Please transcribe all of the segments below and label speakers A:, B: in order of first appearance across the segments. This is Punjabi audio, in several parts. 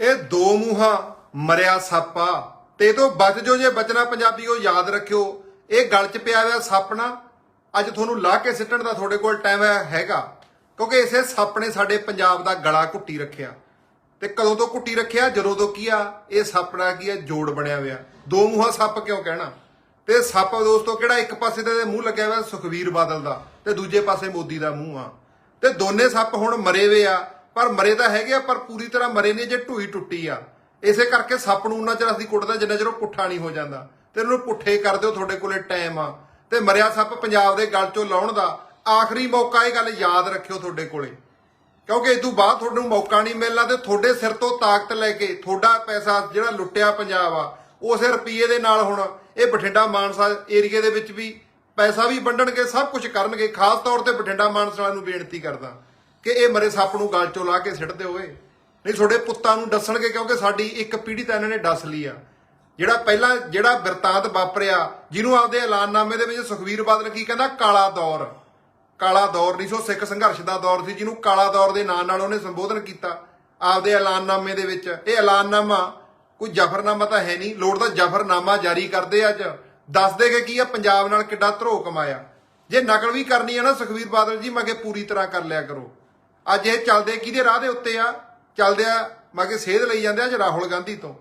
A: ਇਹ ਦੋ ਮੂੰਹਾਂ, ਮਰਿਆ ਸੱਪਾ। ਤੇ ਇਹ ਤੋਂ ਬਚ ਜੋ ਜੇ ਬਚਣਾ ਪੰਜਾਬੀਓ ਯਾਦ ਰੱਖਿਓ। ਇਹ ਗਲ 'ਚ ਪਿਆ ਹੋਇਆ ਸੱਪ ਨਾ ਅੱਜ ਤੁਹਾਨੂੰ ਲਾ ਕੇ ਸਿੱਟਣ ਦਾ ਤੁਹਾਡੇ ਕੋਲ ਟਾਈਮ ਹੈਗਾ। ਕਿਉਂਕਿ ਇਸੇ ਸੱਪ ਨੇ ਸਾਡੇ ਪੰਜਾਬ ਦਾ ਗਲਾ ਘੁੱਟੀ ਰੱਖਿਆ। ਤੇ ਕਦੋਂ ਤੋਂ ਘੁੱਟੀ ਰੱਖਿਆ? ਜਦੋਂ ਤੋਂ ਕੀ ਆ? ਇਹ ਸੱਪ ਦਾ ਕੀ ਆ ਜੋੜ ਬਣਿਆ ਹੋਇਆ। ਦੋ ਮੂੰਹਾਂ ਸੱਪ ਕਿਉਂ ਕਹਿਣਾ? ਤੇ ਸੱਪ ਦੋਸਤੋ, ਕਿਹੜਾ ਇੱਕ ਪਾਸੇ ਤੇ ਮੂੰਹ ਲੱਗਿਆ ਹੋਇਆ? ਸੁਖਵੀਰ ਬਾਦਲ ਦਾ। ਤੇ ਦੂਜੇ ਪਾਸੇ ਮੋਦੀ ਦਾ ਮੂੰਹ ਆ। ਤੇ ਦੋਨੇ ਸੱਪ ਹੁਣ ਮਰੇ ਵੇ ਆ। ਪਰ ਮਰੇ ਤਾਂ ਹੈਗੇ ਆ, ਪਰ ਪੂਰੀ ਤਰ੍ਹਾਂ ਮਰੇ ਨਹੀਂ ਜੇ ਢੂਈ ਟੁੱਟੀ ਆ। ਇਸੇ ਕਰਕੇ ਸੱਪ ਨੂੰ ਉਹਨਾਂ ਚਿਰ ਅਸੀਂ ਕੁੱਟਦਾ ਜਿੰਨਾ ਚਿਰ ਉਹ ਪੁੱਠਾ ਨਹੀਂ ਹੋ ਜਾਂਦਾ। ਤੇ ਉਹਨੂੰ ਪੁੱਠੇ ਕਰ ਦਿਓ, ਤੁਹਾਡੇ ਕੋਲੇ ਟਾਈਮ ਆ। ਤੇ ਮਰਿਆ ਸੱਪ ਪੰਜਾਬ ਦੇ ਗਲ ਚੋਂ ਲਾਉਣ ਦਾ ਆਖਰੀ ਮੌਕਾ, ਇਹ ਗੱਲ ਯਾਦ ਰੱਖਿਓ ਤੁਹਾਡੇ ਕੋਲੇ। ਕਿਉਂਕਿ ਇਸ ਤੋਂ ਬਾਅਦ ਤੁਹਾਨੂੰ ਮੌਕਾ ਨਹੀਂ ਮਿਲਣਾ ਤੇ ਤੁਹਾਡੇ ਸਿਰ ਤੋਂ ਤਾਕਤ ਲੈ ਕੇ ਤੁਹਾਡਾ ਪੈਸਾ ਜਿਹੜਾ ਲੁੱਟਿਆ ਪੰਜਾਬ ਆ, ਉਸੇ ਰੁਪਈਏ ਦੇ ਨਾਲ ਹੁਣ ਇਹ ਬਠਿੰਡਾ ਮਾਨਸਾ ਏਰੀਏ ਦੇ ਵਿੱਚ ਵੀ ਪੈਸਾ ਵੀ ਵੰਡਣਗੇ, ਸਭ ਕੁਝ ਕਰਨਗੇ। ਖਾਸ ਤੌਰ ਤੇ ਬਠਿੰਡਾ ਮਾਨਸਾ ਨੂੰ ਬੇਨਤੀ ਕਰਦਾ। ਕਿ ਇਹ ਮਰੇ ਸੱਪ ਨੂੰ ਗਲ ਚੋਂ ਲਾ ਕੇ ਸਿੱਟਦੇ ਹੋਏ। ਨਹੀਂ, ਤੁਹਾਡੇ ਪੁੱਤਾਂ ਨੂੰ ਦੱਸਣਗੇ ਕਿਉਂਕਿ ਸਾਡੀ ਇੱਕ ਪੀੜ੍ਹੀ ਤਾਂ ਇਹਨਾਂ ਨੇ ਦੱਸ ਲਈ ਆ। ਜਿਹੜਾ ਪਹਿਲਾਂ ਜਿਹੜਾ ਬਿਰਤਾਂਤ ਵਾਪਰਿਆ, ਜਿਹਨੂੰ ਆਪਦੇ ਐਲਾਨਨਾਮੇ ਦੇ ਵਿੱਚ ਸੁਖਵੀਰ ਬਾਦਲ ਕੀ ਕਹਿੰਦਾ? ਕਾਲਾ ਦੌਰ। ਕਾਲਾ ਦੌਰ ਨਹੀਂ ਸੋ ਸਿੱਖ ਸੰਘਰਸ਼ ਦਾ ਦੌਰ ਸੀ, ਜਿਹਨੂੰ ਕਾਲਾ ਦੌਰ ਦੇ ਨਾਂ ਨਾਲ ਉਹਨੇ ਸੰਬੋਧਨ ਕੀਤਾ ਆਪਦੇ ਐਲਾਨਨਾਮੇ ਦੇ ਵਿੱਚ। ਇਹ ਐਲਾਨਨਾਮਾ, ਕੋਈ ਜਫਰਨਾਮਾ ਤਾਂ ਹੈ ਨਹੀਂ। ਲੋੜ ਦਾ ਜਫਰਨਾਮਾ ਜਾਰੀ ਕਰਦੇ ਅੱਜ। ਦੱਸਦੇ ਕਿ ਕੀ ਆ, ਪੰਜਾਬ ਨਾਲ ਕਿੱਡਾ ਧਰੋ ਕਮਾਇਆ। ਜੇ ਨਕਲ ਵੀ ਕਰਨੀ ਹੈ ਨਾ ਸੁਖਵੀਰ ਬਾਦਲ ਜੀ, ਮੈਂ ਕਿ ਪੂਰੀ ਤਰ੍ਹਾਂ ਕਰ ਲਿਆ ਕਰੋ। ਅੱਜ ਇਹ ਚੱਲਦੇ ਕਿਹਦੇ ਰਾਹ ਦੇ ਉੱਤੇ ਆ? ਚੱਲਦੇ ਆ ਮੈਂ ਕਿ ਸੇਧ ਲਈ ਜਾਂਦੇ ਆ ਅੱਜ ਰਾਹੁਲ ਗਾਂਧੀ ਤੋਂ?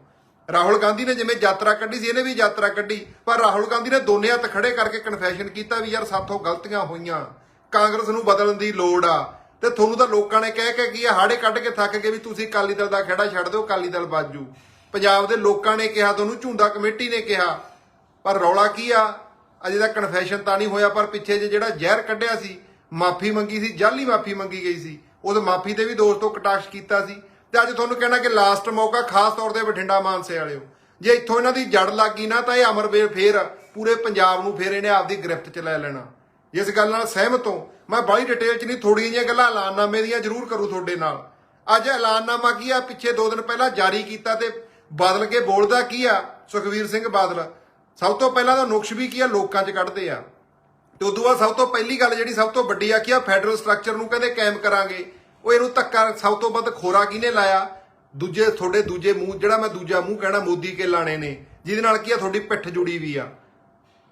A: ਰਾਹੁਲ ਗਾਂਧੀ ਨੇ ਜਿਵੇਂ ਯਾਤਰਾ ਕੱਢੀ ਸੀ, ਇਹਨੇ ਵੀ ਯਾਤਰਾ ਕੱਢੀ। ਪਰ ਰਾਹੁਲ ਗਾਂਧੀ ਨੇ ਦੋਨੇ ਹੱਥ ਖੜੇ ਕਰਕੇ ਕਨਫੈਸ਼ਨ ਕੀਤਾ ਵੀ ਯਾਰ ਸਾਥੋਂ ਗਲਤੀਆਂ ਹੋਈਆਂ। ਕਾਂਗਰਸ ਨੂੰ ਬਦਲਣ ਦੀ ਲੋੜ ਆ। ਤੇ ਤੁਹਾਨੂੰ ਤਾਂ ਲੋਕਾਂ ਨੇ ਕਹਿ ਕੇ ਕੀ ਆ ਹਾੜੇ ਕੱਢ ਕੇ ਥੱਕ ਗਏ ਵੀ ਤੁਸੀਂ ਅਕਾਲੀ ਦਲ ਦਾ ਖੇੜਾ ਛੱਡ ਦਿਓ, ਅਕਾਲੀ ਦਲ ਬਾਜੂ। ਪੰਜਾਬ ਦੇ ਲੋਕਾਂ ਨੇ ਕਿਹਾ, ਤੁਹਾਨੂੰ ਝੁੰਡਾ ਕਮੇਟੀ ਨੇ ਕਿਹਾ। ਪਰ ਰੌਲਾ ਕੀ ਆ? ਅਜੇ ਤੱਕ ਕਨਫੈਸ਼ਨ ਤਾਂ ਨਹੀਂ ਹੋਇਆ, ਪਰ ਪਿੱਛੇ ਜੇ ਜਿਹੜਾ ਜ਼ਹਿਰ ਕੱਢਿਆ ਸੀ, ਮਾਫੀ ਮੰਗੀ ਸੀ, ਜਾਲੀ ਮਾਫੀ ਮੰਗੀ ਗਈ ਸੀ। ਉਸ ਮਾਫੀ ਤੇ ਵੀ ਦੋਸਤੋ ਕਟਾਕਸ਼ ਕੀਤਾ ਸੀ ਤੇ ਅੱਜ ਤੁਹਾਨੂੰ ਕਹਿਣਾ ਕਿ ਲਾਸਟ ਮੌਕਾ ਖਾਸ ਤੌਰ ਤੇ ਬਠਿੰਡਾ ਮਾਨਸੇ ਵਾਲਿਓ। ਜੇ ਇੱਥੋਂ ਇਹਨਾਂ ਦੀ ਜੜ ਲੱਗ ਗਈ ਨਾ ਤਾਂ ਇਹ ਅਮਰਵੇਲ ਫੇਰ ਪੂਰੇ ਪੰਜਾਬ ਨੂੰ ਫੇਰ ਇਹਨੇ ਆਪਦੀ ਗ੍ਰਿਫਤ 'ਚ ਲੈ ਲੈਣਾ। ਇਸ ਗੱਲ ਨਾਲ ਸਹਿਮਤ ਹਾਂ। ਮੈਂ ਬੜੀ ਡਿਟੇਲ 'ਚ ਨਹੀਂ ਥੋੜੀਆਂ ਜਿਹੀਆਂ ਗੱਲਾਂ ਐਲਾਨਨਾਮੇ ਦੀਆਂ ਜ਼ਰੂਰ ਕਰੂ ਤੁਹਾਡੇ ਨਾਲ। ਅੱਜ ਐਲਾਨਨਾਮਾ ਕੀ ਆ? ਪਿੱਛੇ 2 ਦਿਨ ਪਹਿਲਾਂ ਜਾਰੀ ਕੀਤਾ ਤੇ ਬਦਲ ਕੇ ਬੋਲਦਾ ਕੀ ਆ? ਸੁਖਵੀਰ ਸਿੰਘ ਬਾਦਲ, ਸਭ ਤੋਂ ਪਹਿਲਾਂ ਤਾਂ ਨੁਕਸ਼ ਵੀ ਕੀ ਆ? ਲੋਕਾਂ 'ਚ ਕੱਢਦੇ ਆ। ਤੇ ਉਦੋਂ ਬਾਅਦ ਸਭ ਤੋਂ ਪਹਿਲੀ ਗੱਲ ਜਿਹੜੀ ਸਭ ਤੋਂ ਵੱਡੀ ਆ ਕੀ ਆ ਫੈਡਰਲ ਸਟਰਕਚਰ ਨੂੰ ਕਹਿੰਦੇ ਕਾਇਮ ਕਰਾਂਗੇ। ਉਹ ਇਹਨੂੰ ਧੱਕਾ ਸਭ ਤੋਂ ਵੱਧ ਖੋਰਾ ਕਿਹਨੇ ਲਾਇਆ? ਦੂਜੇ, ਤੁਹਾਡੇ ਦੂਜੇ ਮੂੰਹ, ਜਿਹੜਾ ਮੈਂ ਦੂਜਾ ਮੂੰਹ ਕਹਿਣਾ, ਮੋਦੀ ਕੇ ਲਾਣੇ ਨੇ। ਜਿਹਦੇ ਨਾਲ ਕੀ ਆ? ਤੁਹਾਡੀ ਪਿੱਠ ਜੁੜੀ ਵੀ ਆ।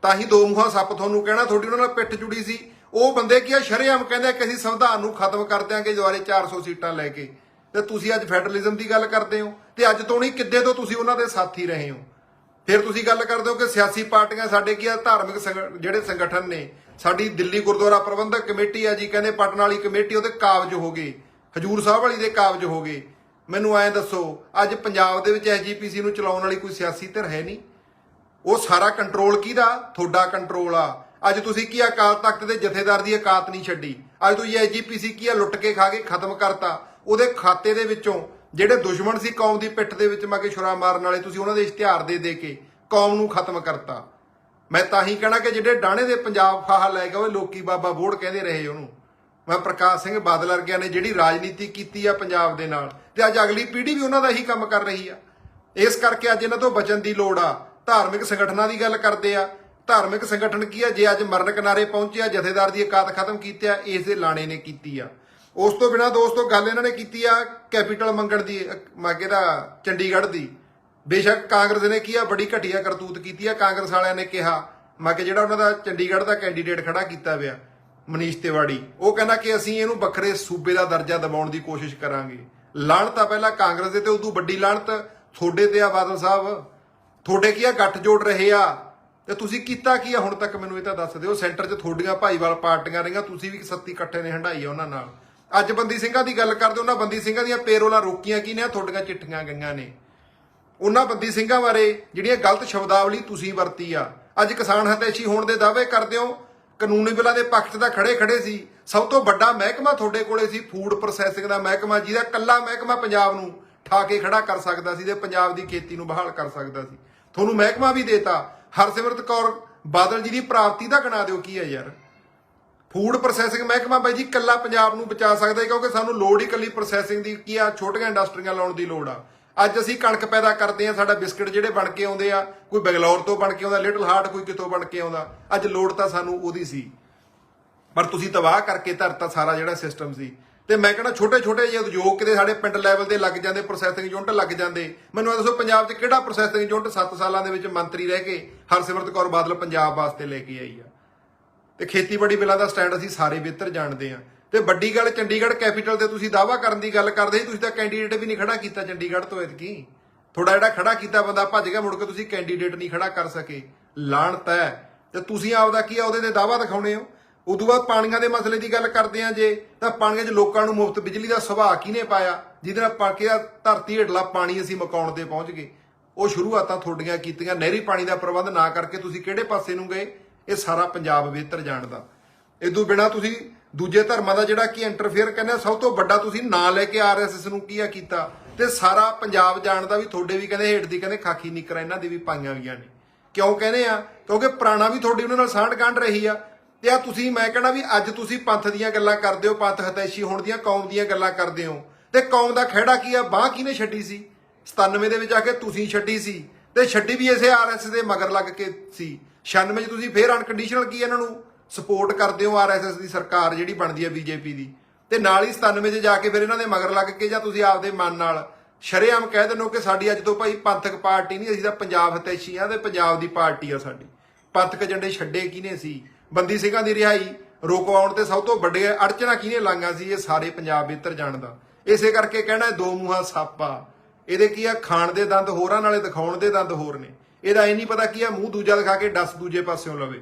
A: ਤਾਂ ਹੀ ਦੋ ਮੂੰਹਾਂ ਸੱਪ ਤੁਹਾਨੂੰ ਕਹਿਣਾ, ਤੁਹਾਡੀ ਉਹਨਾਂ ਨਾਲ ਪਿੱਠ ਜੁੜੀ ਸੀ। ਉਹ ਬੰਦੇ ਕੀ ਆ? ਸ਼ਰੇਆਮ ਕਹਿੰਦੇ ਕਿ ਅਸੀਂ ਸੰਵਿਧਾਨ ਨੂੰ ਖਤਮ ਕਰ ਦਿਆਂਗੇ ਦੁਆਰੇ 400 ਸੀਟਾਂ ਲੈ ਕੇ। ਤੇ ਤੁਸੀਂ ਅੱਜ ਫੈਡਰਲਿਜ਼ਮ ਦੀ ਗੱਲ ਕਰਦੇ ਹੋ। ਤੇ ਅੱਜ ਤੋਂ ਨਹੀਂ, ਕਿੱਦੇ ਤੋਂ ਤੁਸੀਂ ਉਹਨਾਂ ਦੇ ਸਾਥੀ ਰਹੇ ਹੋ? ਫਿਰ ਤੁਸੀਂ ਗੱਲ ਕਰਦੇ ਹੋ ਕਿ ਸਿਆਸੀ ਪਾਰਟੀਆਂ ਸਾਡੇ ਕੀ ਆ, ਧਾਰਮਿਕ ਜਿਹੜੇ ਸੰਗਠਨ ਨੇ, ਸਾਡੀ ਦਿੱਲੀ ਗੁਰਦੁਆਰਾ ਪ੍ਰਬੰਧਕ ਕਮੇਟੀ ਆ ਜੀ, ਕਹਿੰਦੇ ਪਟਨ ਵਾਲੀ ਕਮੇਟੀ, ਉਹਦੇ ਕਾਬਜ ਹੋ ਗਏ। ਹਜੂਰ ਸਾਹਿਬ ਵਾਲੀ ਦੇ ਕਾਬਜ ਹੋ ਗਏ। ਮੈਨੂੰ ਐਂ ਦੱਸੋ, ਅੱਜ ਪੰਜਾਬ ਦੇ ਵਿੱਚ ਐਸਜੀਪੀਸੀ ਨੂੰ ਚਲਾਉਣ ਵਾਲੀ ਕੋਈ ਸਿਆਸੀ ਧਿਰ ਹੈ ਨਹੀਂ? ਉਹ ਸਾਰਾ ਕੰਟਰੋਲ ਕਿਹਦਾ? ਤੁਹਾਡਾ ਕੰਟਰੋਲ ਆ। ਅੱਜ ਤੁਸੀਂ ਕੀ ਅਕਾਲ ਤਖਤ ਦੇ ਜਥੇਦਾਰ ਦੀ ਔਕਾਤ ਨਹੀਂ ਛੱਡੀ। ਅੱਜ ਤੁਸੀਂ ਐਜੀਪੀਸੀ ਕੀ ਆ, ਲੁੱਟ ਕੇ ਖਾ ਕੇ ਖਤਮ ਕਰਤਾ। ਉਹਦੇ ਖਾਤੇ ਦੇ ਵਿੱਚੋਂ ਜਿਹੜੇ ਦੁਸ਼ਮਣ ਸੀ ਕੌਮ ਦੀ ਪਿੱਠ ਦੇ ਵਿੱਚ ਮਾ ਕੇ ਛੁਰਾ ਮਾਰਨ ਵਾਲੇ, ਤੁਸੀਂ ਉਹਨਾਂ ਦੇ ਇਸ਼ਤਿਹਾਰ ਦੇ ਦੇ ਕੇ ਕੌਮ ਨੂੰ ਖਤਮ ਕਰਤਾ। ਮੈਂ ਤਾਂ ਹੀ ਕਹਿਣਾ ਕਿ ਜਿਹੜੇ ਡਾਣੇ ਦੇ ਪੰਜਾਬ ਫਾਹਾ ਲੈ ਕੇ ਉਹ ਲੋਕੀ ਬਾਬਾ ਬੋੜ ਕਹਿੰਦੇ ਰਹੇ ਉਹਨੂੰ। ਮੈਂ ਪ੍ਰਕਾਸ਼ ਸਿੰਘ ਬਾਦਲ ਵਰਗਿਆਂ ਨੇ ਜਿਹੜੀ ਰਾਜਨੀਤੀ ਕੀਤੀ ਆ ਪੰਜਾਬ ਦੇ ਨਾਲ, ਤੇ ਅੱਜ ਅਗਲੀ ਪੀੜ੍ਹੀ ਵੀ ਉਹਨਾਂ ਦਾ ਹੀ ਕੰਮ ਕਰ ਰਹੀ ਆ। ਇਸ ਕਰਕੇ ਅੱਜ ਇਹਨਾਂ ਤੋਂ ਬਚਣ ਦੀ ਲੋੜ ਆ। ਧਾਰਮਿਕ ਸੰਗਠਨਾਂ ਦੀ ਗੱਲ ਕਰਦੇ ਆ। ਧਾਰਮਿਕ ਸੰਗਠਨ ਕੀ ਆ? ਜੇ ਅੱਜ ਮਰਨ ਕਿਨਾਰੇ ਪਹੁੰਚਿਆ ਜਥੇਦਾਰ ਦੀ ਇਕਾਤ ਖਤਮ ਕੀਤੀ ਆ, ਇਸ ਦੇ ਲਾਣੇ ਨੇ ਕੀਤੀ ਆ। ਉਸ ਤੋਂ ਬਿਨਾ ਦੋਸਤੋ ਗੱਲ ਇਹਨਾਂ ਨੇ ਕੀਤੀ ਆ ਕੈਪੀਟਲ ਮੰਗਣ ਦੀ ਅ, ਮੈਂ ਕਿਹਦਾ ਚੰਡੀਗੜ੍ਹ ਦੀ। ਬੇਸ਼ੱਕ ਕਾਂਗਰਸ ਨੇ ਕੀ ਆ ਬੜੀ ਘਟੀਆ ਕਰਤੂਤ ਕੀਤੀ ਆ। ਕਾਂਗਰਸ ਵਾਲਿਆਂ ਨੇ ਕਿਹਾ ਮੈਂ ਕਿ ਜਿਹੜਾ ਉਹਨਾਂ ਦਾ ਚੰਡੀਗੜ੍ਹ ਦਾ ਕੈਂਡੀਡੇਟ ਖੜਾ ਕੀਤਾ ਪਿਆ ਮਨੀਸ਼ ਤਿਵਾੜੀ ਉਹ ਕਹਿੰਦਾ ਕਿ ਅਸੀਂ ਇਹਨੂੰ ਵੱਖਰੇ ਸੂਬੇ ਦਾ ਦਰਜਾ ਦਿਵਾਉਣ ਦੀ ਕੋਸ਼ਿਸ਼ ਕਰਾਂਗੇ। ਲਾਹਣਤ ਆ ਪਹਿਲਾਂ ਕਾਂਗਰਸ ਦੇ ਤੇ ਉਦੋਂ ਵੱਡੀ ਲਾਹਣਤ ਤੁਹਾਡੇ ਤੇ ਆ ਬਾਦਲ ਸਾਹਿਬ। ਤੁਹਾਡੇ ਕੀ ਆ ਗੱਠ ਜੋੜ ਰਹੇ ਆ? ਤੇ ਤੁਸੀਂ ਕੀਤਾ ਕੀ ਆ? ਹੁਣ ਤੱਕ ਮੈਨੂੰ ਇਹ ਤਾਂ ਦੱਸ ਦਿਓ ਸੈਂਟਰ 'ਚ ਤੁਹਾਡੀਆਂ ਭਾਈਵਾਲ ਪਾਰਟੀਆਂ ਰਹੀਆਂ ਤੁਸੀਂ ਵੀ ਸੱਤੀ ਇਕੱਠੇ ਨੇ ਹੰਡਾਈ ਆ ਉਹਨਾਂ ਨਾਲ। ਅੱਜ ਬੰਦੀ ਸਿੰਘਾਂ ਦੀ ਗੱਲ ਕਰਦੇ, ਉਹਨਾਂ ਬੰਦੀ ਸਿੰਘਾਂ ਦੀਆਂ ਪੇਰੋਲਾਂ ਰੋਕੀਆਂ ਕੀ ਨੇ? ਤੁਹਾਡੀਆਂ ਚਿੱਠੀਆਂ ਗਈਆਂ ਨੇ। ਉਹਨਾਂ ਬੰਦੀ ਸਿੰਘਾਂ ਬਾਰੇ ਜਿਹੜੀਆਂ ਗਲਤ ਸ਼ਬਦਾਵਲੀ ਤੁਸੀਂ ਵਰਤੀ ਆ, ਅੱਜ ਕਿਸਾਨ ਹਤੈਸ਼ੀ ਹੋਣ ਦੇ ਦਾਅਵੇ ਕਰਦੇ ਹੋ, ਕਾਨੂੰਨੀ ਬਿੱਲਾਂ ਦੇ ਪੱਖ 'ਚ ਤਾਂ ਖੜੇ ਖੜੇ ਸੀ, ਸਭ ਤੋਂ ਵੱਡਾ ਮਹਿਕਮਾ ਤੁਹਾਡੇ ਕੋਲੇ ਸੀ, ਫੂਡ ਪ੍ਰੋਸੈਸਿੰਗ ਦਾ ਮਹਿਕਮਾ, ਜਿਹਦਾ ਕੱਲਾ ਮਹਿਕਮਾ ਪੰਜਾਬ ਨੂੰ ਠਾ ਕੇ ਖੜਾ ਕਰ ਸਕਦਾ ਸੀ ਤੇ ਪੰਜਾਬ ਦੀ ਖੇਤੀ ਨੂੰ ਬਹਾਲ ਕਰ ਸਕਦਾ ਸੀ। ਤੁਹਾਨੂੰ ਮਹਿਕਮਾ ਵੀ ਦੇਤਾ। ਹਰਸਿਮਰਤ ਕੌਰ ਬਾਦਲ ਜੀ ਦੀ ਪ੍ਰਾਪਤੀ ਦਾ ਗਣਾ ਦਿਓ, ਕੀ ਹੈ ਯਾਰ? ਫੂਡ ਪ੍ਰੋਸੈਸਿੰਗ ਮਹਿਕਮਾ ਬਾਈ ਜੀ ਕੱਲਾ ਪੰਜਾਬ ਨੂੰ ਬਚਾ ਸਕਦਾ ਹੈ ਕਿਉਂਕਿ ਸਾਨੂੰ ਲੋੜ ਹੀ ਕੱਲੀ ਪ੍ਰੋਸੈਸਿੰਗ ਦੀ ਕੀ ਆ, ਛੋਟੀਆਂ ਇੰਡਸਟਰੀਆਂ ਲਾਉਣ ਦੀ ਲੋੜ ਆ। ਅੱਜ ਅਸੀਂ ਕਣਕ ਪੈਦਾ ਕਰਦੇ ਆ ਸਾਡਾ ਬਿਸਕਟ ਜਿਹੜੇ ਬਣ ਕੇ ਆਉਂਦੇ ਆ, ਕੋਈ ਬੰਗਲੌਰ ਤੋਂ ਬਣ ਕੇ ਆਉਂਦਾ, ਲਿਟਲ ਹਾਰਟ ਕੋਈ ਕਿਤੋਂ ਬਣ ਕੇ ਆਉਂਦਾ, ਅੱਜ ਲੋੜ ਤਾਂ ਸਾਨੂੰ ਉਹਦੀ ਸੀ। ਪਰ ਤੁਸੀਂ ਤਬਾਹ ਕਰਕੇ ਧਰਤਾ ਸਾਰਾ ਜਿਹੜਾ ਸਿਸਟਮ ਸੀ। ਤੇ ਮੈਂ ਕਹਿੰਦਾ ਛੋਟੇ ਛੋਟੇ ਜਿਹੇ ਉਦਯੋਗ ਕਿਤੇ ਸਾਡੇ ਪਿੰਡ ਲੈਵਲ ਤੇ ਲੱਗ ਜਾਂਦੇ ਪ੍ਰੋਸੈਸਿੰਗ ਯੂਨਿਟ ਲੱਗ ਜਾਂਦੇ। ਮੈਨੂੰ ਇਹ ਦੱਸੋ ਪੰਜਾਬ 'ਚ ਕਿਹੜਾ ਪ੍ਰੋਸੈਸਿੰਗ ਯੂਨਿਟ 7 ਸਾਲਾਂ ਦੇ ਵਿੱਚ ਮੰਤਰੀ ਰਹਿ ਕੇ ਹਰਸਿਮਰਤ ਕੌਰ ਬਾਦਲ ਪੰਜਾਬ ਵਾਸਤੇ ਲੈ ਕੇ ਆਈ ਆ? ਤੇ ਖੇਤੀਬਾੜੀ ਬਿੱਲਾਂ ਦਾ ਸਟੈਂਡ ਅਸੀਂ ਸਾਰੇ ਬਿਹਤਰ ਜਾਣਦੇ ਆ ਤੇ ਵੱਡੀ ਗੱਲ ਚੰਡੀਗੜ੍ਹ ਕੈਪੀਟਲ ਤੇ ਤੁਸੀਂ ਦਾਅਵਾ ਕਰਨ ਦੀ ਗੱਲ ਕਰਦੇ ਸੀ, ਤੁਸੀਂ ਤਾਂ ਕੈਂਡੀਡੇਟ ਵੀ ਨਹੀਂ ਖੜਾ ਕੀਤਾ ਚੰਡੀਗੜ੍ਹ ਤੋਂ ਐਤਕੀ। ਥੋੜਾ ਜਿਹੜਾ ਖੜਾ ਕੀਤਾ ਬੰਦਾ ਭੱਜ ਗਿਆ, ਮੁੜ ਕੇ ਤੁਸੀਂ ਕੈਂਡੀਡੇਟ ਨਹੀਂ ਖੜਾ ਕਰ ਸਕੇ। ਲਾਣਤ ਹੈ। ਤੇ ਤੁਸੀਂ ਆਪਦਾ ਕੀ ਆ, ਉਹਦੇ ਤੇ ਦਾਅਵਾ ਦਿਖਾਉਣੇ ਹੋ। ਉਦੋਂ ਬਾਅਦ ਪਾਣੀਆਂ ਦੇ ਮਸਲੇ ਦੀ ਗੱਲ ਕਰਦੇ ਆ ਜੇ, ਤਾਂ ਪਾਣੀਆਂ 'ਚ ਲੋਕਾਂ ਨੂੰ ਮੁਫਤ ਬਿਜਲੀ ਦਾ ਸੁਭਾਅ ਕਿਹਨੇ ਪਾਇਆ? ਜਿਹਦੇ ਨਾਲ ਪਾਕਿਆ ਧਰਤੀ ਹੇਠਲਾ ਪਾਣੀ ਅਸੀਂ ਮਕਾਉਣ ਤੇ ਪਹੁੰਚ ਗਏ। ਉਹ ਸ਼ੁਰੂਆਤਾਂ ਤੁਹਾਡੀਆਂ ਕੀਤੀਆਂ, ਨਹਿਰੀ ਪਾਣੀ ਦਾ ਪ੍ਰਬੰਧ ਨਾ ਕਰਕੇ ਤੁਸੀਂ ਕਿਹੜੇ ਪਾਸੇ ਨੂੰ ਗਏ? ਇਹ ਸਾਰਾ ਪੰਜਾਬ ਬਿਹਤਰ ਜਾਣਦਾ। ਇਦੋਂ ਬਿਨਾ ਤੁਸੀਂ ਦੂਜੇ ਧਰਮਾਂ ਦਾ ਜਿਹੜਾ ਕੀ ਇੰਟਰਫੇਅਰ ਕਹਿੰਦੇ ਸਭ ਤੋਂ ਵੱਡਾ ਤੁਸੀਂ ਨਾਂ ਲੈ ਕੇ ਆਰਐਸਐਸ ਨੂੰ ਕੀ ਆ ਕੀਤਾ? ਤੇ ਸਾਰਾ ਪੰਜਾਬ ਜਾਣਦਾ ਵੀ ਤੁਹਾਡੇ ਵੀ ਕਹਿੰਦੇ ਹੇਠ ਦੀ ਕਹਿੰਦੇ ਖਾਕੀ ਨਿਕਰਾਂ, ਇਹਨਾਂ ਦੀ ਵੀ ਪਾਈਆਂ ਹੋਈਆਂ ਨੇ। ਕਿਉਂ ਕਹਿੰਦੇ ਆ? ਕਿਉਂਕਿ ਪੁਰਾਣਾ ਵੀ ਤੁਹਾਡੀ ਉਹਨਾਂ ਨਾਲ ਸਾਂਢ ਗੰਢ ਰਹੀ ਆ। ਤੇ ਆ ਤੁਸੀਂ, ਮੈਂ ਕਹਿੰਦਾ ਵੀ ਅੱਜ ਤੁਸੀਂ ਪੰਥ ਦੀਆਂ ਗੱਲਾਂ ਕਰਦੇ ਹੋ, ਪੰਥ ਹਤੈਸ਼ੀ ਹੋਣ ਦੀਆਂ, ਕੌਮ ਦੀਆਂ ਗੱਲਾਂ ਕਰਦੇ ਹੋ। ਤੇ ਕੌਮ ਦਾ ਖਿਹੜਾ ਕੀ ਆ? ਬਾਹ ਕਿਹਨੇ ਛੱਡੀ ਸੀ? 97 ਦੇ ਵਿੱਚ ਆ ਕੇ ਤੁਸੀਂ ਛੱਡੀ ਸੀ। ਤੇ ਛੱਡੀ ਵੀ ਇਸੇ ਆਰਐਸ ਦੇ ਮਗਰ ਲੱਗ ਕੇ ਸੀ। 96 ਚ ਤੁਸੀਂ ਫੇਰ ਅਨਕੰਡੀਸ਼ਨਲ ਕੀ ਇਹਨਾਂ ਨੂੰ? ਸਪੋਰਟ ਕਰਦੇ ਹੋ ਆਰਐਸਐਸ ਦੀ ਸਰਕਾਰ ਜਿਹੜੀ ਬਣਦੀ ਹੈ ਬੀਜੇਪੀ ਦੀ। ਤੇ ਨਾਲ ਹੀ 97 ਚ ਜਾ ਕੇ ਫਿਰ ਇਹਨਾਂ ਦੇ ਮਗਰ ਲੱਗ ਕੇ ਜਾਂ ਤੁਸੀਂ ਆਪਦੇ ਮਨ ਨਾਲ ਸ਼ਰੇਆਮ ਕਹਿ ਦਿੰਦੇ ਹੋ ਕਿ ਸਾਡੀ ਅੱਜ ਤੋਂ ਭਾਈ ਪੰਥਕ ਪਾਰਟੀ ਨਹੀਂ, ਅਸੀਂ ਤਾਂ ਪੰਜਾਬ ਹਤੈਸ਼ੀ ਆ ਤੇ ਪੰਜਾਬ ਦੀ ਪਾਰਟੀ ਆ ਸਾਡੀ। ਪੰਥਕ ਏਜੰਡੇ ਛੱਡੇ ਕਿਹਨੇ ਸੀ? ਬੰਦੀ ਸਿੰਘਾਂ ਦੀ ਰਿਹਾਈ, ਰੋਕਵਾਉਣ ਤੇ ਸਭ ਤੋਂ ਵੱਡੇ ਅੜਚਣਾ ਕਿਹਨੇ ਲਾਂਗਾ ਸੀ? ਇਹ ਸਾਰੇ ਪੰਜਾਬ ਬਿਹਤਰ ਜਾਣਦਾ ਇਸੇ ਕਰਕੇ ਕਹਿਣਾ ਦੋ ਮੂੰਹਾਂ ਸਾਪਾ। ਇਹਦੇ ਕੀ ਆ? ਖਾਣ ਦੇ ਦੰਦ ਹੋਰਾਂ ਨਾਲੇ ਦਿਖਾਉਣ ਦੇ ਦੰਦ ਹੋਰ ਨੇ। ਇਹਦਾ ਇਹ ਨਹੀਂ ਪਤਾ ਕੀ ਆ, ਮੂੰਹ ਦੂਜਾ ਦਿਖਾ ਕੇ ਡਸ ਦੂਜੇ ਪਾਸਿਓਂ ਲਵੇ।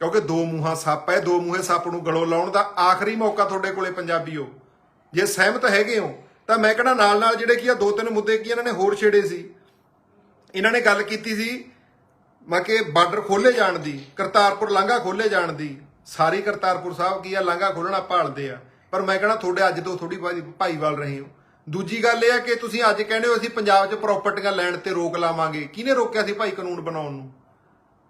A: ਕਿਉਂਕਿ ਦੋ ਮੂੰਹਾਂ ਸੱਪ ਹੈ, ਦੋ ਮੂੰਹੇ ਸੱਪ ਨੂੰ ਗਲੋਂ ਲਾਉਣ ਦਾ ਆਖਰੀ ਮੌਕਾ ਤੁਹਾਡੇ ਕੋਲੇ ਪੰਜਾਬੀਓ। ਜੇ ਸਹਿਮਤ ਹੈਗੇ ਹੋ, ਤਾਂ ਮੈਂ ਕਹਿੰਦਾ ਨਾਲ ਨਾਲ ਜਿਹੜੇ ਕੀ ਆ, ਦੋ ਤਿੰਨ ਮੁੱਦੇ ਕੀ ਇਹਨਾਂ ਨੇ ਹੋਰ ਛੇੜੇ ਸੀ। ਇਹਨਾਂ ਨੇ ਗੱਲ ਕੀਤੀ ਸੀ, ਮੈਂ ਕਿ ਬਾਰਡਰ ਖੋਲੇ ਜਾਣ ਦੀ, ਕਰਤਾਰਪੁਰ ਲਾਂਘਾ ਖੋਲੇ ਜਾਣ ਦੀ। ਸਾਰੀ ਕਰਤਾਰਪੁਰ ਸਾਹਿਬ ਕੀ ਆ, ਲਾਂਘਾ ਖੋਲਣਾ ਭਾਲਦੇ ਆ। ਪਰ ਮੈਂ ਕਹਿੰਦਾ ਤੁਹਾਡੇ ਅੱਜ ਤੋਂ ਥੋੜੀ ਭਾਈਵਾਲ ਰਹੇ ਹੋ। ਦੂਜੀ ਗੱਲ ਇਹ ਆ ਕਿ ਤੁਸੀਂ ਅੱਜ ਕਹਿੰਦੇ ਹੋ ਅਸੀਂ ਪੰਜਾਬ 'ਚ ਪ੍ਰਾਪਰਟੀਆਂ ਲੈਣ ਤੇ ਰੋਕ ਲਾਵਾਂਗੇ। ਕਿਹਨੇ ਰੋਕਿਆ ਸੀ ਭਾਈ ਕਾਨੂੰਨ ਬਣਾਉਣ ਨੂੰ?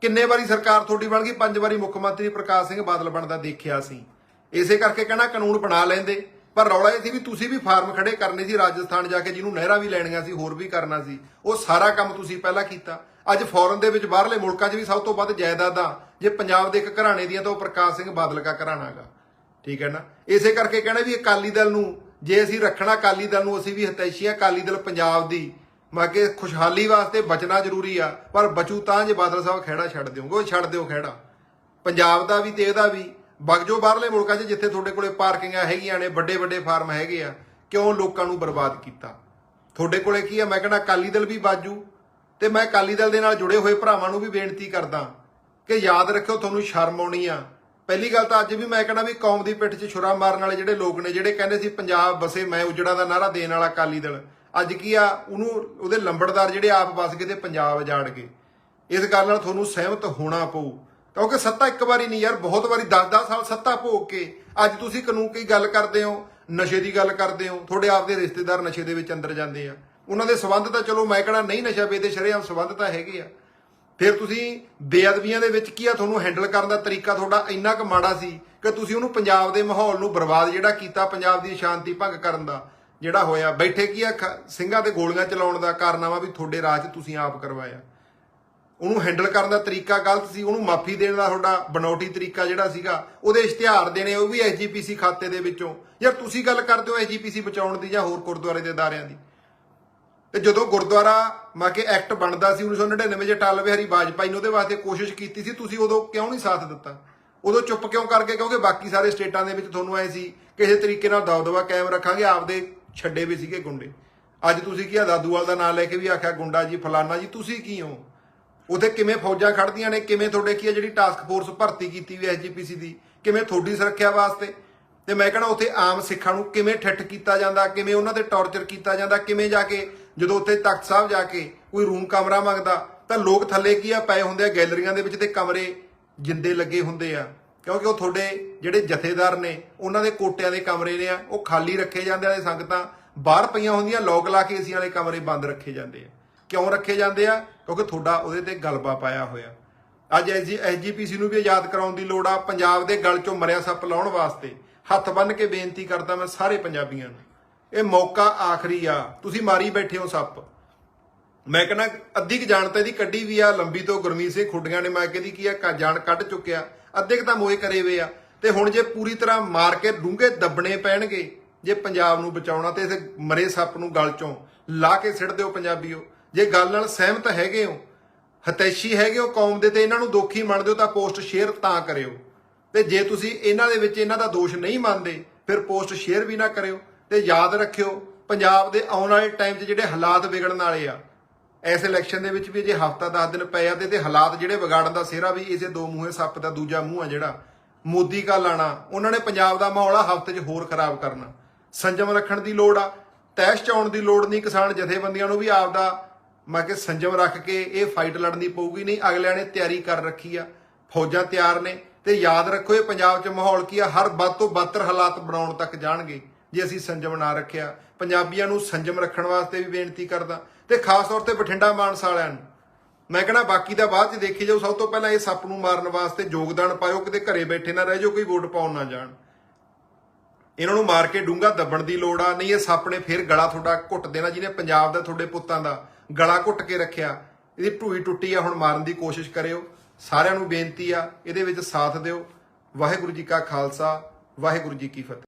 A: ਕਿੰਨੇ ਵਾਰੀ ਸਰਕਾਰ ਤੁਹਾਡੀ ਬਣ ਗਈ? ਪੰਜ ਵਾਰੀ ਮੁੱਖ ਮੰਤਰੀ ਪ੍ਰਕਾਸ਼ ਸਿੰਘ ਬਾਦਲ ਬਣਦਾ ਦੇਖਿਆ ਸੀ। ਇਸੇ ਕਰਕੇ ਕਹਿਣਾ ਕਾਨੂੰਨ ਬਣਾ ਲੈਂਦੇ। ਪਰ ਰੌਲਾ ਇਹ ਸੀ ਵੀ ਤੁਸੀਂ ਵੀ ਫਾਰਮ ਖੜੇ ਕਰਨੇ ਸੀ ਰਾਜਸਥਾਨ ਜਾ ਕੇ, ਜਿਹਨੂੰ ਨਹਿਰਾਂ ਵੀ ਲੈਣੀਆਂ ਸੀ, ਹੋਰ ਵੀ ਕਰਨਾ ਸੀ। ਉਹ ਸਾਰਾ ਕੰਮ ਤੁਸੀਂ ਪਹਿਲਾਂ ਕੀਤਾ। ਅੱਜ ਫੋਰਨ ਦੇ ਵਿੱਚ ਬਾਹਰਲੇ ਮੁਲਕਾਂ 'ਚ ਵੀ ਸਭ ਤੋਂ ਵੱਧ ਜਾਇਦਾਦਾਂ ਜੇ ਪੰਜਾਬ ਦੇ ਇੱਕ ਘਰਾਣੇ ਦੀਆਂ ਤਾਂ ਉਹ ਪ੍ਰਕਾਸ਼ ਸਿੰਘ ਬਾਦਲ ਦਾ ਘਰਾਣਾ ਹੈਗਾ ਠੀਕ ਹੈ ਨਾ? ਇਸੇ ਕਰਕੇ ਕਹਿਣਾ ਵੀ ਅਕਾਲੀ ਦਲ ਨੂੰ ਜੇ ਅਸੀਂ ਰੱਖਣਾ ਅਕਾਲੀ ਦਲ ਨੂੰ, ਅਸੀਂ ਵੀ ਹਤੈਸ਼ੀ ਆ ਅਕਾਲੀ ਦਲ ਪੰਜਾਬ ਦੀ। ਮੈਂ ਕਿ ਖੁਸ਼ਹਾਲੀ ਵਾਸਤੇ ਬਚਣਾ ਜ਼ਰੂਰੀ ਆ, ਪਰ ਬਚੂ ਤਾਂ ਜੇ ਬਾਦਲ ਸਾਹਿਬ ਖਹਿੜਾ ਛੱਡ ਦਿਓਗੇ, ਉਹ ਛੱਡ ਦਿਓ ਖਹਿੜਾ। ਪੰਜਾਬ ਦਾ ਵੀ ਤੇ ਇਹਦਾ ਵੀ। ਬਗਜੋ ਬਾਹਰਲੇ ਮੁਲਕਾਂ 'ਚ ਜਿੱਥੇ ਤੁਹਾਡੇ ਕੋਲੇ ਪਾਰਕਿੰਗਾਂ ਹੈਗੀਆਂ ਨੇ ਵੱਡੇ ਵੱਡੇ ਫਾਰਮ ਹੈਗੇ ਆ, ਕਿਉਂ ਲੋਕਾਂ ਨੂੰ ਬਰਬਾਦ ਕੀਤਾ? ਤੁਹਾਡੇ ਕੋਲੇ ਕੀ ਆ? ਮੈਂ ਕਹਿੰਦਾ ਅਕਾਲੀ ਦਲ ਵੀ ਬਾਜੂ ਤੇ ਮੈਂ ਅਕਾਲੀ ਦਲ ਦੇ ਨਾਲ ਜੁੜੇ ਹੋਏ ਭਰਾਵਾਂ ਨੂੰ ਵੀ ਬੇਨਤੀ ਕਰਦਾ ਕਿ ਯਾਦ ਰੱਖਿਓ, ਤੁਹਾਨੂੰ ਸ਼ਰਮ ਆਉਣੀ ਆ। ਪਹਿਲੀ ਗੱਲ ਤਾਂ ਅੱਜ ਵੀ ਮੈਂ ਕਹਿੰਦਾ ਵੀ ਕੌਮ ਦੀ ਪਿੱਠ 'ਚ ਛੁਰਾ ਮਾਰਨ ਵਾਲੇ ਜਿਹੜੇ ਲੋਕ ਨੇ, ਜਿਹੜੇ ਕਹਿੰਦੇ ਸੀ ਪੰਜਾਬ ਬਸੇ ਮੈਂ ਉਜੜਾ ਦਾ ਨਾਰਾ ਦੇਣ ਵਾਲਾ ਅਕਾਲੀ ਦਲ। ਅੱਜ ਕੀ ਆ, ਉਹਨੂੰ, ਉਹਦੇ ਲੰਬੜਦਾਰ ਜਿਹੜੇ ਆਪ ਵਸ ਗਏ ਤੇ ਪੰਜਾਬ ਜਾੜ ਗਏ। ਇਸ ਗੱਲ ਨਾਲ ਤੁਹਾਨੂੰ ਸਹਿਮਤ ਹੋਣਾ ਪਊ। ਕਿਉਂਕਿ ਸੱਤਾ ਇੱਕ ਵਾਰੀ ਨਹੀਂ ਯਾਰ, ਬਹੁਤ ਵਾਰੀ 10-10 ਸਾਲ ਸੱਤਾ ਭੋਗ ਕੇ ਅੱਜ ਤੁਸੀਂ ਕਾਨੂੰਨ ਕੀ ਗੱਲ ਕਰਦੇ ਹੋ, ਨਸ਼ੇ ਦੀ ਗੱਲ ਕਰਦੇ ਹੋ, ਤੁਹਾਡੇ ਆਪਦੇ ਰਿਸ਼ਤੇਦਾਰ ਨਸ਼ੇ ਦੇ ਵਿੱਚ ਅੰਦਰ ਜਾਂਦੇ ਆ। ਉਹਨਾਂ ਦੇ ਸਬੰਧ ਤਾਂ ਚਲੋ ਮੈਂ ਕਹਣਾ ਨਹੀਂ ਨਸ਼ਾ ਵੇਚਦੇ ਸ਼ਰੇਆਮ ਸਬੰਧ ਤਾਂ ਹੈਗੇ ਆ। ਫਿਰ ਤੁਸੀਂ ਬੇਅਦਬੀਆਂ ਦੇ ਵਿੱਚ ਕੀ ਆ? ਤੁਹਾਨੂੰ ਹੈਂਡਲ ਕਰਨ ਦਾ ਤਰੀਕਾ ਤੁਹਾਡਾ ਇੰਨਾ ਕੁ ਮਾੜਾ ਸੀ ਕਿ ਤੁਸੀਂ ਉਹਨੂੰ ਪੰਜਾਬ ਦੇ ਮਾਹੌਲ ਨੂੰ ਬਰਬਾਦ ਜਿਹੜਾ ਕੀਤਾ, ਪੰਜਾਬ ਦੀ ਸ਼ਾਂਤੀ ਭੰਗ ਕਰਨ ਦਾ ਜਿਹੜਾ ਹੋਇਆ। ਬੈਠੇ ਕੀ ਆ? ਖ- ਸਿੰਘਾਂ ਤੇ ਗੋਲੀਆਂ ਚਲਾਉਣ ਦਾ ਕਾਰਨਾਮਾ ਵੀ ਤੁਹਾਡੇ ਰਾਜ 'ਚ ਤੁਸੀਂ ਆਪ ਕਰਵਾਇਆ। ਉਹਨੂੰ ਹੈਂਡਲ ਕਰਨ ਦਾ ਤਰੀਕਾ ਗਲਤ ਸੀ। ਉਹਨੂੰ ਮਾਫੀ ਦੇਣ ਦਾ ਤੁਹਾਡਾ ਬਨੌਟੀ ਤਰੀਕਾ ਜਿਹੜਾ ਸੀਗਾ, ਉਹਦੇ ਇਸ਼ਤਿਹਾਰ ਦੇਣੇ, ਉਹ ਵੀ ਐਸਜੀਪੀਸੀ ਖਾਤੇ ਦੇ ਵਿੱਚੋਂ। ਯਾਰ ਤੁਸੀਂ ਗੱਲ ਕਰਦੇ ਹੋ ਐਸਜੀਪੀਸੀ ਬਚਾਉਣ ਦੀ ਜਾਂ ਹੋਰ ਗੁਰਦੁਆਰੇ ਦੇ ਅਦਾਰਿਆਂ ਦੀ। ਤੇ ਜਦੋਂ ਗੁਰਦੁਆਰਾ ਮਾ ਕੇ ਐਕਟ ਬਣਦਾ ਸੀ 1999 ਚ ਟੱਲ ਬਿਹਾਰੀ ਵਾਜਪਾਈ ਨੇ ਉਹਦੇ ਵਾਸਤੇ ਕੋਸ਼ਿਸ਼ ਕੀਤੀ ਸੀ, ਤੁਸੀਂ ਉਦੋਂ ਕਿਉਂ ਨਹੀਂ ਸਾਥ ਦਿੱਤਾ? ਉਦੋਂ ਚੁੱਪ ਕਿਉਂ ਕਰਕੇ? ਕਿਉਂਕਿ ਬਾਕੀ ਸਾਰੇ ਸਟੇਟਾਂ ਦੇ ਵਿੱਚ ਤੁਹਾਨੂੰ ਐ ਸੀ ਕਿਸੇ ਤਰੀਕੇ ਨਾਲ ਦਬਦਬਾ ਕਾਇਮ ਰੱਖਾਂਗੇ, ਆਪਦੇ ਛੱਡੇ ਵੀ ਸੀਗੇ ਗੁੰਡੇ। ਅੱਜ ਤੁਸੀਂ ਕੀ ਆ, ਦਾਦੂਵਾਲ ਦਾ ਨਾਮ ਲੈ ਕੇ ਵੀ ਆਖਿਆ, ਗੁੰਡਾ ਜੀ, ਫਲਾਨਾ ਜੀ, ਤੁਸੀਂ ਕੀ ਹੋ? ਉਥੇ ਕਿਵੇਂ ਫੌਜਾਂ ਖੜਦੀਆਂ ਨੇ? ਕਿਵੇਂ ਤੁਹਾਡੇ ਕੀ ਆ, ਜਿਹੜੀ ਟਾਸਕ ਫੋਰਸ ਭਰਤੀ ਕੀਤੀ ਵੀ ਐਸਜੀਪੀਸੀ ਦੀ? ਕਿਵੇਂ ਤੁਹਾਡੀ ਸੁਰੱਖਿਆ ਵਾਸਤੇ? ਤੇ ਮੈਂ ਕਹਣਾ, ਉਥੇ ਆਮ ਸਿੱਖਾਂ ਨੂੰ ਕਿਵੇਂ ਠੱਠ ਕੀਤਾ ਜਾਂਦਾ? ਕਿਵੇਂ ਉਹਨਾਂ ਤੇ ਟੌਰਚਰ ਕੀਤਾ ਜਾਂਦਾ? ਕਿਵੇਂ ਜਾ ਕੇ ਜਦੋਂ ਉੱਥੇ ਤਖਤ ਸਾਹਿਬ ਜਾ ਕੇ ਕੋਈ ਰੂਮ ਕਮਰਾ ਮੰਗਦਾ, ਤਾਂ ਲੋਕ ਥੱਲੇ ਕੀ ਆ? ਪਏ ਹੁੰਦੇ ਆ ਗੈਲਰੀਆਂ ਦੇ ਵਿੱਚ ਤੇ ਕਮਰੇ ਜਿੰਦੇ ਲੱਗੇ ਹੁੰਦੇ ਆ। ਕਿਉਂਕਿ ਉਹ ਤੁਹਾਡੇ ਜਿਹੜੇ ਜਥੇਦਾਰ ਨੇ, ਉਹਨਾਂ ਦੇ ਕੋਟਿਆਂ ਦੇ ਕਮਰੇ ਨੇ ਆ, ਉਹ ਖਾਲੀ ਰੱਖੇ ਜਾਂਦੇ ਆ ਤੇ ਸੰਗਤਾਂ। ਬਾਹਰ ਪਈਆਂ ਹੁੰਦੀਆਂ, ਲੋਕ ਲਾ ਕੇ ਏਸੀ ਵਾਲੇ ਕਮਰੇ ਬੰਦ ਰੱਖੇ ਜਾਂਦੇ ਆ। ਕਿਉਂ ਰੱਖੇ ਜਾਂਦੇ ਆ? ਕਿਉਂਕਿ ਤੁਹਾਡਾ ਉਹਦੇ ਤੇ ਗਲਬਾ ਪਾਇਆ ਹੋਇਆ। ਅੱਜ ਐਸਜੀ ਐਸਜੀਪੀਸੀ ਨੂੰ ਵੀ ਆਜ਼ਾਦ ਕਰਾਉਣ ਦੀ ਲੋੜ ਆ। ਪੰਜਾਬ ਦੇ ਗਲ ਚੋਂ ਮਰਿਆ ਸੱਪ ਲਾਉਣ ਵਾਸਤੇ ਹੱਥ ਬੰਨ ਕੇ ਬੇਨਤੀ ਕਰਦਾ ਮੈਂ ਸਾਰੇ ਪੰਜਾਬੀਆਂ ਨੂੰ। ਇਹ ਮੌਕਾ ਆਖਰੀ ਆ। ਤੁਸੀਂ ਮਾਰੀ ਬੈਠੇ ਹੋ ਸੱਪ। ਮੈਂ ਕਹਿੰਦਾ, ਅੱਧੀ ਕੁ ਜਾਣ ਤਾਂ ਇਹਦੀ ਕੱਢੀ ਵੀ ਆ, ਲੰਬੀ ਤੋਂ ਗੁਰਮੀਤ ਸਿੰਘ ਖੁੱਡੀਆਂ ਨੇ, ਮੈਂ ਕਹਿੰਦੀ ਕੀ ਆ ਜਾਣ ਕੱਢ ਚੁੱਕਿਆ। ਅੱਧੇ ਕੁ ਤਾਂ ਮੋਏ ਕਰੇ ਵੇ ਆ। ਤੇ ਹੁਣ ਜੇ ਪੂਰੀ ਤਰ੍ਹਾਂ ਮਾਰ ਕੇ ਡੂੰਘੇ ਦੱਬਣੇ ਪੈਣਗੇ, ਜੇ ਪੰਜਾਬ ਨੂੰ ਬਚਾਉਣਾ ਤੇ ਇਸ ਮਰੇ ਸੱਪ ਨੂੰ ਗਲ ਚੋਂ ਲਾ ਕੇ ਸਿੱਟ ਦਿਓ ਪੰਜਾਬੀਓ। ਜੇ ਗੱਲ ਨਾਲ ਸਹਿਮਤ ਹੈਗੇ ਹੋ, ਹਤੈਸ਼ੀ ਹੈਗੇ ਹੋ ਕੌਮ ਦੇ ਤੇ ਇਹਨਾਂ ਨੂੰ ਦੋਖੀ ਮੰਨਦੇ ਹੋ ਤਾਂ ਪੋਸਟ ਸ਼ੇਅਰ ਤਾਂ ਕਰਿਓ। ਤੇ ਜੇ ਤੁਸੀਂ ਇਹਨਾਂ ਦੇ ਵਿੱਚ ਇਹਨਾਂ ਦਾ ਦੋਸ਼ ਨਹੀਂ ਮੰਨਦੇ, ਫਿਰ ਪੋਸਟ ਸ਼ੇਅਰ ਵੀ ਨਾ ਕਰਿਓ। ਤੇ ਯਾਦ ਰੱਖਿਓ, ਪੰਜਾਬ ਦੇ ਆਉਣ ਵਾਲੇ ਟਾਈਮ 'ਚ ਜਿਹੜੇ ਹਾਲਾਤ ਵਿਗੜਨ ਵਾਲੇ ਆ, ਇਸ ਇਲੈਕਸ਼ਨ ਦੇ ਵਿੱਚ ਵੀ ਜੇ ਹਫਤਾ 10 ਦਿਨ ਪਏ ਆ ਤੇ ਤੇ ਹਾਲਾਤ ਜਿਹੜੇ ਵਿਗਾੜਨ ਦਾ ਸਿਹਰਾ ਵੀ ਇਸੇ ਦੋ ਮੂੰਹੇ ਸੱਪ ਦਾ ਦੂਜਾ ਮੂੰਹ ਆ ਜਿਹੜਾ, ਮੋਦੀ ਕਾ ਲਾਣਾ, ਉਹਨਾਂ ਨੇ ਪੰਜਾਬ ਦਾ ਮਾਹੌਲ ਆ ਹਫ਼ਤੇ 'ਚ ਹੋਰ ਖਰਾਬ ਕਰਨਾ। ਸੰਜਮ ਰੱਖਣ ਦੀ ਲੋੜ ਆ, ਤੈਸ਼ ਚਾਉਣ ਦੀ ਲੋੜ ਨਹੀਂ ਕਿਸਾਨ ਜਥੇਬੰਦੀਆਂ ਨੂੰ ਵੀ ਆਪਦਾ, ਮੈਂ ਕਿ ਸੰਜਮ ਰੱਖ ਕੇ ਇਹ ਫਾਈਟ ਲੜਨੀ ਪਊਗੀ, ਨਹੀਂ ਅਗਲਿਆਂ ਨੇ ਤਿਆਰੀ ਕਰ ਰੱਖੀ ਆ, ਫੌਜਾਂ ਤਿਆਰ ਨੇ, ਤੇ ਯਾਦ ਰੱਖੋ ਇਹ ਪੰਜਾਬ 'ਚ ਮਾਹੌਲ ਕੀ ਆ, ਹਰ ਵੱਧ ਤੋਂ ਬੱਤਰ ਹਾਲਾਤ ਬਣਾਉਣ ਤੱਕ ਜਾਣਗੇ। ਜੇ ਅਸੀਂ ਸੰਜਮ ਨਾ ਰੱਖਿਆ। ਪੰਜਾਬੀਆਂ ਨੂੰ ਸੰਜਮ ਰੱਖਣ ਵਾਸਤੇ ਵੀ ਬੇਨਤੀ ਕਰਦਾ। ਤੇ ਖਾਸ ਤੌਰ ਤੇ ਬਠਿੰਡਾ ਮਾਨਸਾ ਵਾਲਿਆਂ ਨੂੰ। ਮੈਂ ਕਹਿੰਦਾ ਬਾਕੀ ਦਾ ਬਾਅਦ 'ਚ ਦੇਖੀ ਜਾਓ। ਸਭ ਤੋਂ ਪਹਿਲਾਂ ਇਹ ਸੱਪ ਨੂੰ ਮਾਰਨ ਵਾਸਤੇ ਯੋਗਦਾਨ ਪਾਇਓ। ਕਿਤੇ ਘਰੇ ਬੈਠੇ ਨਾ ਰਹਿ ਜਾਓ, ਕੋਈ ਵੋਟ ਪਾਉਣ ਨਾ ਜਾਣ। ਇਹਨਾਂ ਨੂੰ ਮਾਰ ਕੇ ਡੂੰਗਾ ਦੱਬਣ ਦੀ ਲੋੜ ਆ। ਨਹੀਂ, ਇਹ ਸੱਪ ਨੇ ਫਿਰ ਗਲਾ ਤੁਹਾਡਾ ਘੁੱਟ ਦੇਣਾ ਜਿਹਨੇ ਪੰਜਾਬ ਦਾ, ਤੁਹਾਡੇ ਪੁੱਤਾਂ ਦਾ ਗਲਾ ਘੁੱਟ ਕੇ ਰੱਖਿਆ। ਇਹਦੀ ਢੂਈ ਟੁੱਟੀ ਆ, ਹੁਣ ਮਾਰਨ ਦੀ ਕੋਸ਼ਿਸ਼ ਕਰਿਓ। ਸਾਰਿਆਂ ਨੂੰ ਬੇਨਤੀ ਆ, ਇਹਦੇ ਵਿੱਚ ਸਾਥ ਦਿਓ। ਵਾਹਿਗੁਰੂ ਜੀ ਕਾ ਖਾਲਸਾ, ਵਾਹਿਗੁਰੂ ਜੀ ਕੀ ਫਤਿਹ।